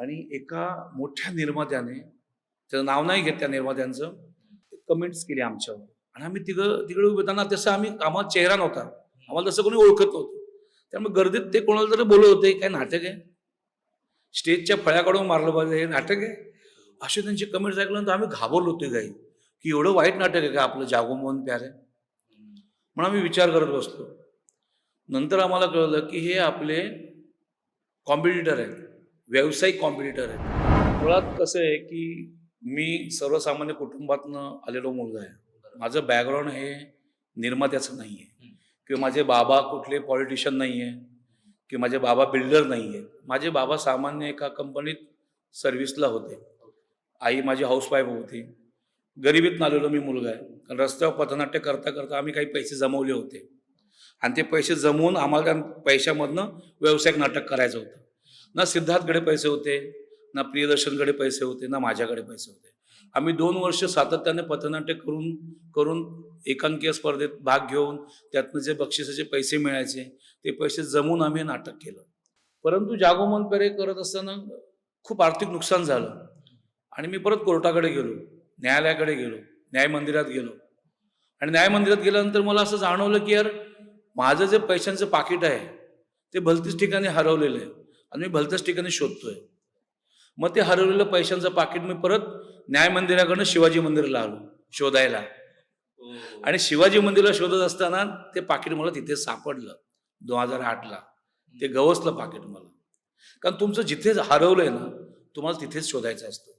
आणि एका मोठ्या निर्मात्याने त्याचं नाव नाही घेत त्या निर्मात्यांचं कमेंट्स केली आमच्यावर. आणि आम्ही तिघं तिकडे उभे होताना तसं आम्ही आम्हाला चेहरा नव्हता. आम्हाला तसं कोणी ओळखत नव्हतं. त्यामुळे गर्दीत ते कोणाला तरी बोलत होते काय नाटक आहे? स्टेजच्या फळ्याकडून मारलं पाहिजे हे नाटक आहे? असे त्यांचे कमेंट्स ऐकल्यानंतर आम्ही घाबरलो होते काही. की एवढं वाईट नाटक आहे का आपलं जागो मोहन प्यारे? म्हणून आम्ही विचार करत बसलो. नंतर आम्हाला कळलं की हे आपले कॉम्पिटिटर आहेत. व्यावसायिक कॉम्पिटिटर आहेत. मुळात कसं आहे की मी सर्वसामान्य कुटुंबातनं आलेलो मुलगा आहे. माझं बॅकग्राऊंड हे निर्मात्याचं नाही आहे किंवा माझे बाबा कुठले पॉलिटिशियन नाही आहे किंवा माझे बाबा बिल्डर नाही आहे माझे बाबा सामान्य एका कंपनीत सर्व्हिसला होते. आई माझी हाऊसवाईफ होती. गरिबीत आलेलो मी मुलगा आहे. कारण रस्त्यावर पथनाट्य करता करता आम्ही काही पैसे जमवले होते. आणि ते पैसे जमवून आम्हाला त्या पैशामधनं व्यावसायिक नाटक करायचं होतं. ना सिद्धार्थकडे पैसे होते ना प्रियदर्शनकडे पैसे होते ना माझ्याकडे पैसे होते. आम्ही दोन वर्ष सातत्याने पथनाट्य करून करून एकांकीय स्पर्धेत भाग घेऊन त्यातनं जे बक्षिसाचे पैसे मिळायचे ते पैसे जमून आम्ही नाटक केलं. परंतु जागोमन पेरे करत असताना खूप आर्थिक नुकसान झालं. आणि मी परत कोर्टाकडे गेलो न्यायालयाकडे गेलो न्याय मंदिरात गेलो. आणि न्याय मंदिरात गेल्यानंतर मला असं जाणवलं की यार माझं जे पैशांचं पाकिट आहे ते भलतीच ठिकाणी हरवलेलं आहे. आणि मी भलत्याच ठिकाणी शोधतोय. मग ते हरवलेलं पैशांचं पाकिट मी परत न्याय मंदिराकडनं शिवाजी मंदिराला आलो शोधायला. आणि शिवाजी मंदिराला शोधत असताना ते पाकिट मला तिथे सापडलं दोन हजार आठला. ते गवसलं पाकिट मला. कारण तुमचं जिथे हरवलंय ना तुम्हाला तिथेच शोधायचं असतं.